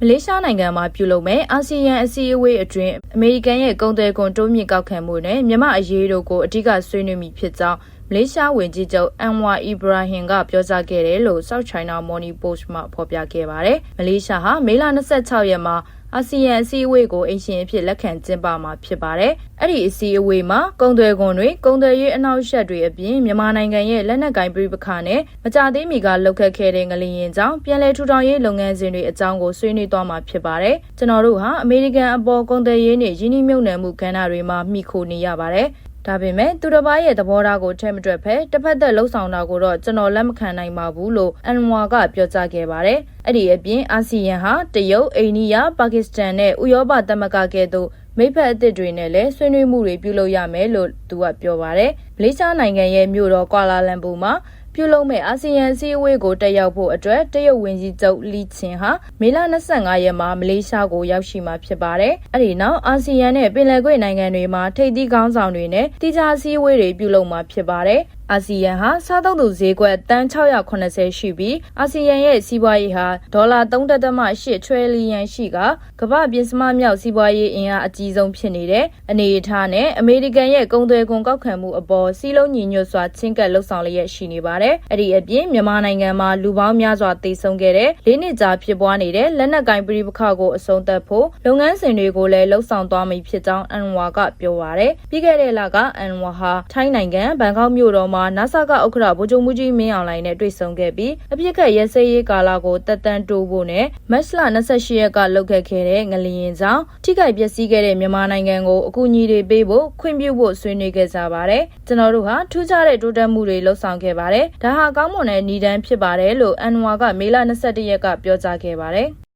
မလေးရှားနိုင်ငံမှာပြုလုပ်မဲ့အာဆီယံအစည်းအဝေးအတွင်းအမေရိကန်ရဲ့ကုန်သွယ်ခွန်တိုးမြင့်ကောက်ခံမှုနဲ့မြန်မာအရေးတို့ကိုအဓိကဆွေးနွေးမိဖြစ်ကြောင်းမလေးရှားဝန်ကြီးချုပ်အန်ဝါအီဘရာဟင်ကပြောကြားခဲ့တယ်လို့ South China Morning Post မှဖော်ပြခဲ့ပါတယ်။မလေးရှားဟာမေလ26ရက်မှာ အာဆီယံအစည်းအဝေးကိုအင်ရှင်အဖြစ်လက်ခံကျင်းပမှာဖြစ်ပါတယ်။အဲ့ဒီအစည်းအဝေးမှာကုန်သွယ်ခွန်တွေကုန်သွယ်ရေးအနောက်ရှက်တွေအပြင်မြန်မာနိုင်ငံရဲ့လက်နက်ကင်ပြည်ပခါနဲ့မကြသေးမီကလှုပ်ခတ်ခဲ့တဲ့ငလျင်ကြောင့်ပြည်လဲထူထောင်ရေးလုပ်ငန်းစဉ်တွေအကြောင်းကိုဆွေးနွေးသွားမှာဖြစ်ပါတယ်။ကျွန်တော်တို့ဟာအမေရိကန်အပေါ်ကုန်သွယ်ရေးနဲ့ယင်းနှိမ့်မြုပ်နှံမှုကဏ္ဍတွေမှာမိခိုနေရပါတယ်။ဒါပေမဲ့သူတစ်ပါးရဲ့သဘောထားကိုထဲမတွက်ဖဲတစ်ဖက်သက်လှုပ်ဆောင်တာကိုတော့ကျွန်တော်လက်မခံနိုင်ပါဘူးလို့အန်ဝါကပြောကြားခဲ့ပါတယ်။အဲ့ဒီအပြင်အာဆီယံဟာတရုတ်၊အိန္ဒိယ၊ပါကစ္စတန်နဲ့ဥရောပသမဂ္ဂကဲ့သို့မိဖက်အသစ်တွေနဲ့လည်းဆွေးနွေးမှုတွေပြုလုပ်ရမယ်လို့သူကပြောပါတယ်။မလေးရှားနိုင်ငံရဲ့မြို့တော်ကွာလာလမ်ပူမှာ ပြုလုပ်မဲ့အာဆီယံအစည်းအဝေးကိုတက်ရောက်ဖို့အတွက်တရုတ်ဝန်ကြီးချုပ်လီချင်ဟာမေလ25ရက်မှာမလေးရှားကိုရောက်ရှိမှာဖြစ်ပါတယ်။အဲဒီနောက်အာဆီယံနဲ့ပင်လယ်ကွေ့နိုင်ငံတွေမှာထိပ်သီးခေါင်းဆောင်တွေနဲ့တိကျအစည်းအဝေးတွေပြုလုပ်မှာဖြစ်ပါတယ်။ အာဆီယံဟာစားသုံးသူဈေးကွက်တန်680ရှိပြီးအာဆီယံရဲ့စီးပွားရေးဟာဒေါ်လာ3.8ထရီလီယံရှိကကမ္ဘာပြင်စမမြောက်စီးပွားရေးအင်အားအကြီးဆုံးဖြစ်နေတဲ့အနေအထားနဲ့အမေရိကန်ရဲ့ကုန်သွယ်ခွန်ကောက်ခံမှုအပေါ်စီးလုံးညီညွတ်စွာချင်းကပ်လှုပ်ဆောင်လျက်ရှိနေပါတယ်။အဲ့ဒီအပြင်မြန်မာနိုင်ငံမှာလူပေါင်းများစွာသေဆုံးခဲ့တဲ့၄နှစ်ကြာဖြစ်ပွားနေတဲ့လက်နက်ကင်ပြည်ပခါကိုအဆုံးသတ်ဖို့လုပ်ငန်းစဉ်တွေကိုလည်းလှုပ်ဆောင်သွားမိဖြစ်ကြောင်းအန်ဝါကပြောပါရယ်။ပြီးခဲ့တဲ့လကအန်ဝါဟာထိုင်းနိုင်ငံဘန်ကောက်မြို့တော်မှာမှာ NASA ကဥက္ကဋ္ဌ ဗိုလ်ချုပ်မှုကြီးမင်းအောင်လှိုင်နဲ့ တွေ့ဆုံခဲ့ပြီး အပြစ်ခတ်ရဲစဲရေးကာလကိုတက်တန်းတိုးဖို့နဲ့ မတ်လ28ရက်ကလှုပ်ခတ်ခဲ့တဲ့ ငလျင်ကြောင့် ထိခိုက်ပျက်စီးခဲ့တဲ့ မြန်မာနိုင်ငံကို အကူအညီတွေပေးဖို့ ခွင့်ပြုဖို့ ဆွေးနွေးခဲ့ကြပါတယ်။ကျွန်တော်တို့ဟာ ထူးခြားတဲ့ တိုးတက်မှုတွေလှုပ်ဆောင်ခဲ့ပါတယ်။ဒါဟာ ကောင်းမွန်တဲ့ညီတန်းဖြစ်ပါတယ်လို့အန်ဝါက မေလ22ရက်က ပြောကြားခဲ့ပါတယ်။